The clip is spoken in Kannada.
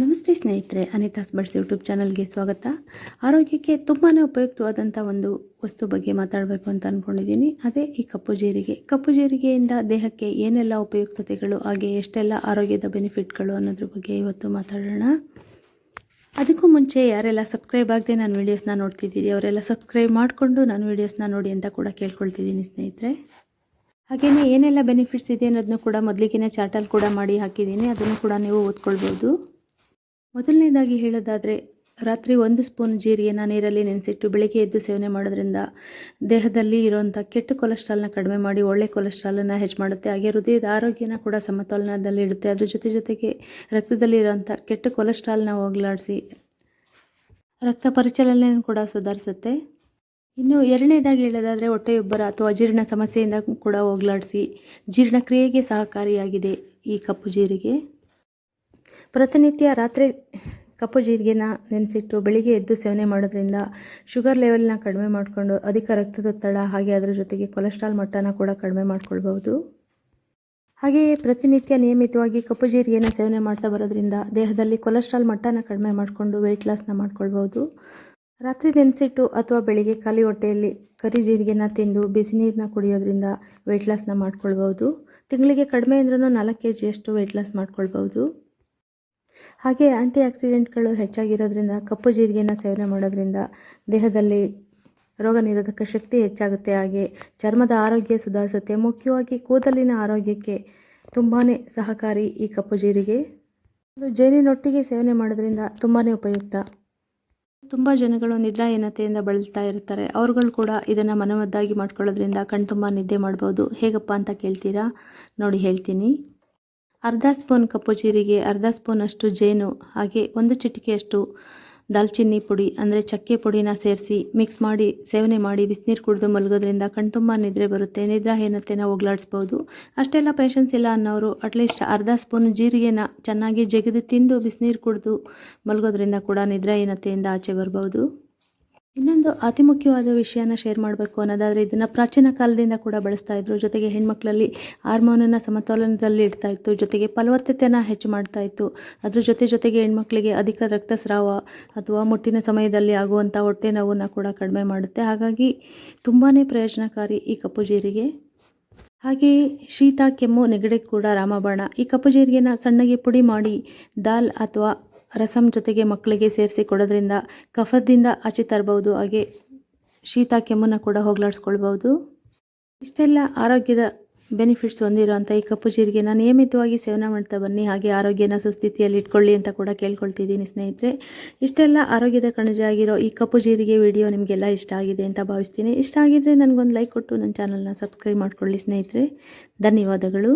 ನಮಸ್ತೆ ಸ್ನೇಹಿತರೆ, ಅನಿತಾಸ್ ಬಡ್ಸ್ ಯೂಟ್ಯೂಬ್ ಚಾನಲ್ಗೆ ಸ್ವಾಗತ. ಆರೋಗ್ಯಕ್ಕೆ ತುಂಬಾ ಉಪಯುಕ್ತವಾದಂಥ ಒಂದು ವಸ್ತು ಬಗ್ಗೆ ಮಾತಾಡಬೇಕು ಅಂತ ಅಂದ್ಕೊಂಡಿದ್ದೀನಿ ಅದೇ ಈ ಕಪ್ಪು ಜೀರಿಗೆ. ಕಪ್ಪು ಜೀರಿಗೆಯಿಂದ ದೇಹಕ್ಕೆ ಏನೆಲ್ಲ ಉಪಯುಕ್ತತೆಗಳು, ಹಾಗೆ ಎಷ್ಟೆಲ್ಲ ಆರೋಗ್ಯದ ಬೆನಿಫಿಟ್ಗಳು ಅನ್ನೋದ್ರ ಬಗ್ಗೆ ಇವತ್ತು ಮಾತಾಡೋಣ. ಅದಕ್ಕೂ ಮುಂಚೆ ಯಾರೆಲ್ಲ ಸಬ್ಸ್ಕ್ರೈಬ್ ಆಗದೆ ನಾನು ವೀಡಿಯೋಸ್ನ ನೋಡ್ತಿದ್ದೀರಿ, ಅವರೆಲ್ಲ ಸಬ್ಸ್ಕ್ರೈಬ್ ಮಾಡಿಕೊಂಡು ನಾನು ವೀಡಿಯೋಸ್ನ ನೋಡಿ ಅಂತ ಕೂಡ ಕೇಳ್ಕೊಳ್ತಿದ್ದೀನಿ ಸ್ನೇಹಿತರೆ. ಹಾಗೆಯೇ ಏನೆಲ್ಲ ಬೆನಿಫಿಟ್ಸ್ ಇದೆ ಅನ್ನೋದನ್ನು ಕೂಡ ಮೊದಲಿಗೆ ಚಾರ್ಟಲ್ಲಿ ಕೂಡ ಮಾಡಿ ಹಾಕಿದ್ದೀನಿ. ಅದನ್ನು ಕೂಡ ನೀವು ಓದ್ಕೊಳ್ಬೋದು. ಮೊದಲನೇದಾಗಿ ಹೇಳೋದಾದರೆ, ರಾತ್ರಿ ಒಂದು ಸ್ಪೂನ್ ಜೀರಿಗೆನ ನೀರಲ್ಲಿ ನೆನೆಸಿಟ್ಟು ಬೆಳಗ್ಗೆ ಎದ್ದು ಸೇವನೆ ಮಾಡೋದ್ರಿಂದ ದೇಹದಲ್ಲಿ ಇರೋವಂಥ ಕೆಟ್ಟ ಕೊಲೆಸ್ಟ್ರಾಲ್ನ ಕಡಿಮೆ ಮಾಡಿ ಒಳ್ಳೆ ಕೊಲೆಸ್ಟ್ರಾಲನ್ನು ಹೆಚ್ಚು ಮಾಡುತ್ತೆ. ಹಾಗೆ ಹೃದಯದ ಆರೋಗ್ಯನ ಕೂಡ ಸಮತೋಲನದಲ್ಲಿ ಇಡುತ್ತೆ. ಅದ್ರ ಜೊತೆ ಜೊತೆಗೆ ರಕ್ತದಲ್ಲಿ ಇರೋವಂಥ ಕೆಟ್ಟ ಕೊಲೆಸ್ಟ್ರಾಲ್ನ ಹೋಗಲಾಡಿಸಿ ರಕ್ತ ಪರಿಚಲನೆಯನ್ನು ಕೂಡ ಸುಧಾರಿಸುತ್ತೆ. ಇನ್ನು ಎರಡನೇದಾಗಿ ಹೇಳೋದಾದರೆ, ಹೊಟ್ಟೆಯೊಬ್ಬರ ಅಥವಾ ಜೀರ್ಣ ಸಮಸ್ಯೆಯಿಂದ ಕೂಡ ಹೋಗಲಾಡಿಸಿ ಜೀರ್ಣಕ್ರಿಯೆಗೆ ಸಹಕಾರಿಯಾಗಿದೆ ಈ ಕಪ್ಪು ಜೀರಿಗೆ. ಪ್ರತಿನಿತ್ಯ ರಾತ್ರಿ ಕಪ್ಪು ಜೀರಿಗೆನ ನೆನೆಸಿಟ್ಟು ಬೆಳಿಗ್ಗೆ ಎದ್ದು ಸೇವನೆ ಮಾಡೋದ್ರಿಂದ ಶುಗರ್ ಲೆವೆಲ್ನ ಕಡಿಮೆ ಮಾಡಿಕೊಂಡು ಅಧಿಕ ರಕ್ತದೊತ್ತಡ ಹಾಗೆ ಅದರ ಜೊತೆಗೆ ಕೊಲೆಸ್ಟ್ರಾಲ್ ಮಟ್ಟನ ಕೂಡ ಕಡಿಮೆ ಮಾಡ್ಕೊಳ್ಬಹುದು. ಹಾಗೆಯೇ ಪ್ರತಿನಿತ್ಯ ನಿಯಮಿತವಾಗಿ ಕಪ್ಪು ಜೀರಿಗೆನ ಸೇವನೆ ಮಾಡ್ತಾ ಬರೋದ್ರಿಂದ ದೇಹದಲ್ಲಿ ಕೊಲೆಸ್ಟ್ರಾಲ್ ಮಟ್ಟನ ಕಡಿಮೆ ಮಾಡಿಕೊಂಡು ವೆಯ್ಟ್ ಲಾಸ್ನ ಮಾಡ್ಕೊಳ್ಬೋದು ರಾತ್ರಿ ನೆನೆಸಿಟ್ಟು ಅಥವಾ ಬೆಳಿಗ್ಗೆ ಖಾಲಿ ಹೊಟ್ಟೆಯಲ್ಲಿ ಕರಿ ಜೀರಿಗೆನ ತಿಂದು ಬಿಸಿ ನೀರನ್ನ ಕುಡಿಯೋದ್ರಿಂದ ವೆಯ್ಟ್ ಲಾಸ್ನ ಮಾಡ್ಕೊಳ್ಬೋದು ತಿಂಗಳಿಗೆ ಕಡಿಮೆ ಅಂದ್ರೂ ನಾಲ್ಕು ಕೆ ಜಿಯಷ್ಟು ವೆಯ್ಟ್ ಲಾಸ್ ಮಾಡ್ಕೊಳ್ಬೋದು ಹಾಗೆ ಆ್ಯಂಟಿ ಆಕ್ಸಿಡೆಂಟ್ಗಳು ಹೆಚ್ಚಾಗಿರೋದ್ರಿಂದ, ಕಪ್ಪು ಜೀರಿಗೆನ ಸೇವನೆ ಮಾಡೋದ್ರಿಂದ ದೇಹದಲ್ಲಿ ರೋಗ ನಿರೋಧಕ ಶಕ್ತಿ ಹೆಚ್ಚಾಗುತ್ತೆ. ಹಾಗೆ ಚರ್ಮದ ಆರೋಗ್ಯ ಸುಧಾರಿಸುತ್ತೆ. ಮುಖ್ಯವಾಗಿ ಕೂದಲಿನ ಆರೋಗ್ಯಕ್ಕೆ ತುಂಬಾ ಸಹಕಾರಿ ಈ ಕಪ್ಪು ಜೀರಿಗೆ. ಜೇನಿನೊಟ್ಟಿಗೆ ಸೇವನೆ ಮಾಡೋದ್ರಿಂದ ತುಂಬಾ ಉಪಯುಕ್ತ. ತುಂಬ ಜನಗಳು ನಿದ್ರಾಹೀನತೆಯಿಂದ ಬಳಲ್ತಾ ಇರ್ತಾರೆ. ಅವ್ರುಗಳು ಕೂಡ ಇದನ್ನು ಮನಮದ್ದಾಗಿ ಮಾಡ್ಕೊಳ್ಳೋದ್ರಿಂದ ಕಣ್ತುಂಬ ನಿದ್ದೆ ಮಾಡ್ಬೋದು. ಹೇಗಪ್ಪ ಅಂತ ಕೇಳ್ತೀರಾ? ನೋಡಿ ಹೇಳ್ತೀನಿ. ಅರ್ಧ ಸ್ಪೂನ್ ಕಪ್ಪು ಜೀರಿಗೆ, ಅರ್ಧ ಸ್ಪೂನಷ್ಟು ಜೇನು, ಹಾಗೆ ಒಂದು ಚಿಟಿಕೆಯಷ್ಟು ದಾಲ್ಚಿನ್ನಿ ಪುಡಿ, ಅಂದರೆ ಚಕ್ಕೆ ಪುಡಿನ ಸೇರಿಸಿ ಮಿಕ್ಸ್ ಮಾಡಿ, ಸೇವನೆ ಮಾಡಿ ಬಿಸಿನೀರು ಕುಡಿದು ಮಲಗೋದ್ರಿಂದ ಕಣ್ತುಂಬ ನಿದ್ರೆ ಬರುತ್ತೆ ನಿದ್ರಾಹೀನತೆನ ಹೋಗ್ಲಾಡಿಸ್ಬೋದು. ಅಷ್ಟೆಲ್ಲ ಪೇಷನ್ಸ್ ಇಲ್ಲ ಅನ್ನೋರು ಅಟ್ಲೀಸ್ಟ್ ಅರ್ಧ ಸ್ಪೂನ್ ಜೀರಿಗೆನ ಚೆನ್ನಾಗಿ ಜಗಿದು ತಿಂದು ಬಿಸಿನೀರು ಕುಡಿದು ಮಲಗೋದ್ರಿಂದ ಕೂಡ ನಿದ್ರಾಹೀನತೆಯಿಂದ ಆಚೆ ಬರ್ಬೋದು. ಇನ್ನೊಂದು ಅತಿ ಮುಖ್ಯವಾದ ವಿಷಯನ ಶೇರ್ ಮಾಡಬೇಕು ಅನ್ನೋದಾದರೆ ಇದನ್ನು ಪ್ರಾಚೀನ ಕಾಲದಿಂದ ಕೂಡ ಬಳಸ್ತಾ ಇದ್ರು. ಜೊತೆಗೆ ಹೆಣ್ಮಕ್ಳಲ್ಲಿ ಹಾರ್ಮೋನನ್ನು ಸಮತೋಲನದಲ್ಲಿ ಇಡ್ತಾ ಇತ್ತು. ಜೊತೆಗೆ ಫಲವತ್ತತೆನ ಹೆಚ್ಚು ಮಾಡ್ತಾ ಇತ್ತು. ಅದ್ರ ಜೊತೆ ಜೊತೆಗೆ ಹೆಣ್ಮಕ್ಳಿಗೆ ಅಧಿಕ ರಕ್ತಸ್ರಾವ ಅಥವಾ ಮುಟ್ಟಿನ ಸಮಯದಲ್ಲಿ ಆಗುವಂಥ ಹೊಟ್ಟೆ ನೋವನ್ನು ಕೂಡ ಕಡಿಮೆ ಮಾಡುತ್ತೆ. ಹಾಗಾಗಿ ತುಂಬಾ ಪ್ರಯೋಜನಕಾರಿ ಈ ಕಪ್ಪು ಜೀರಿಗೆ. ಹಾಗೆಯೇ ಶೀತ, ಕೆಮ್ಮು, ನೆಗಡಿ ಕೂಡ ರಾಮಬಾಣ. ಈ ಕಪ್ಪು ಜೀರಿಗೆನ ಸಣ್ಣಗೆ ಪುಡಿ ಮಾಡಿ, ದಾಲ್ ಅಥವಾ ರಸಂ ಜೊತೆಗೆ ಮಕ್ಕಳಿಗೆ ಸೇರಿಸಿ ಕೊಡೋದ್ರಿಂದ ಕಫದಿಂದ ಆಚೆ ತರಬಹುದು ಹಾಗೆ ಶೀತ ಕೆಮ್ಮನ್ನು ಕೂಡ ಹೋಗ್ಲಾಡಿಸ್ಕೊಳ್ಬೋದು. ಇಷ್ಟೆಲ್ಲ ಆರೋಗ್ಯದ ಬೆನಿಫಿಟ್ಸ್ ಹೊಂದಿರುವಂಥ ಈ ಕಪ್ಪು ಜೀರಿಗೆನ ನಿಯಮಿತವಾಗಿ ಸೇವನೆ ಮಾಡ್ತಾ ಬನ್ನಿ, ಹಾಗೆ ಆರೋಗ್ಯನ ಸುಸ್ಥಿತಿಯಲ್ಲಿ ಇಟ್ಕೊಳ್ಳಿ ಅಂತ ಕೂಡ ಕೇಳ್ಕೊಳ್ತಿದ್ದೀನಿ ಸ್ನೇಹಿತರೆ. ಇಷ್ಟೆಲ್ಲ ಆರೋಗ್ಯದ ಕಣಜ ಆಗಿರೋ ಈ ಕಪ್ಪು ಜೀರಿಗೆ ವಿಡಿಯೋ ನಿಮಗೆಲ್ಲ ಇಷ್ಟ ಆಗಿದೆ ಅಂತ ಭಾವಿಸ್ತೀನಿ. ಇಷ್ಟ ಆಗಿದ್ದರೆ ನನಗೊಂದು ಲೈಕ್ ಕೊಟ್ಟು ನನ್ನ ಚಾನಲ್ನ ಸಬ್ಸ್ಕ್ರೈಬ್ ಮಾಡ್ಕೊಳ್ಳಿ ಸ್ನೇಹಿತರೆ. ಧನ್ಯವಾದಗಳು.